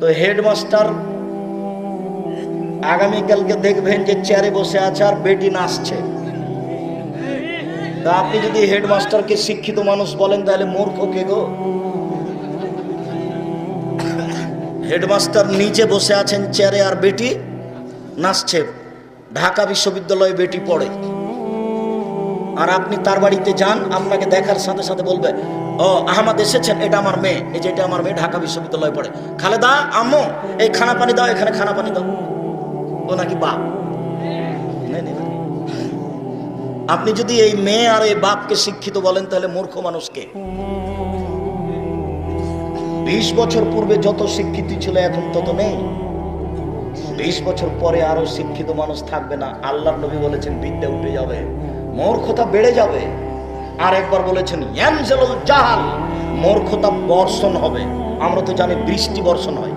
তো হেডমাস্টার আগামীকালকে দেখবেন যে চেয়ারে বসে আছে আর বেটি নাচছে। তা আপনি যদি হেডমাস্টারকে শিক্ষিত মানুষ বলেন তাহলে মূর্খ কে গো? হেডমাস্টার নিচে বসে আছেন চেয়ারে আর বেটি নাচছে। ঢাকা বিশ্ববিদ্যালয়ে বেটি পড়ে। আর আপনি তার বাড়িতে যান, আপনাকে দেখার সাথে সাথে বলবে, ও, আহমদ এসেছেন, এটা আমার মেয়ে। এই যে এটা আমার মেয়ে, ঢাকা বিশ্ববিদ্যালয়ে পড়ে। খালেদা, আম্মু, এই খানা পানি দাও, এখানে খানা পানি দাও। ও নাকি বাপ। আপনি যদি এই মেয়ে আর এই বাপকে শিক্ষিত বলেন, তাহলে মূর্খ মানুষকে বিশ বছর পূর্বে যত শিক্ষিত ছিল, এখন তত নেই। বিশ বছর পরে আরও শিক্ষিত মানুষ থাকবে না। আল্লাহ নবী বলেছেন, বিদ্যা উঠে যাবে। মূর্খতা বেড়ে যাবে। আর একবার বলেছেন জাহাল মূর্খতা বর্ষণ হবে। আমরা তো জানি বৃষ্টি বর্ষণ হয়।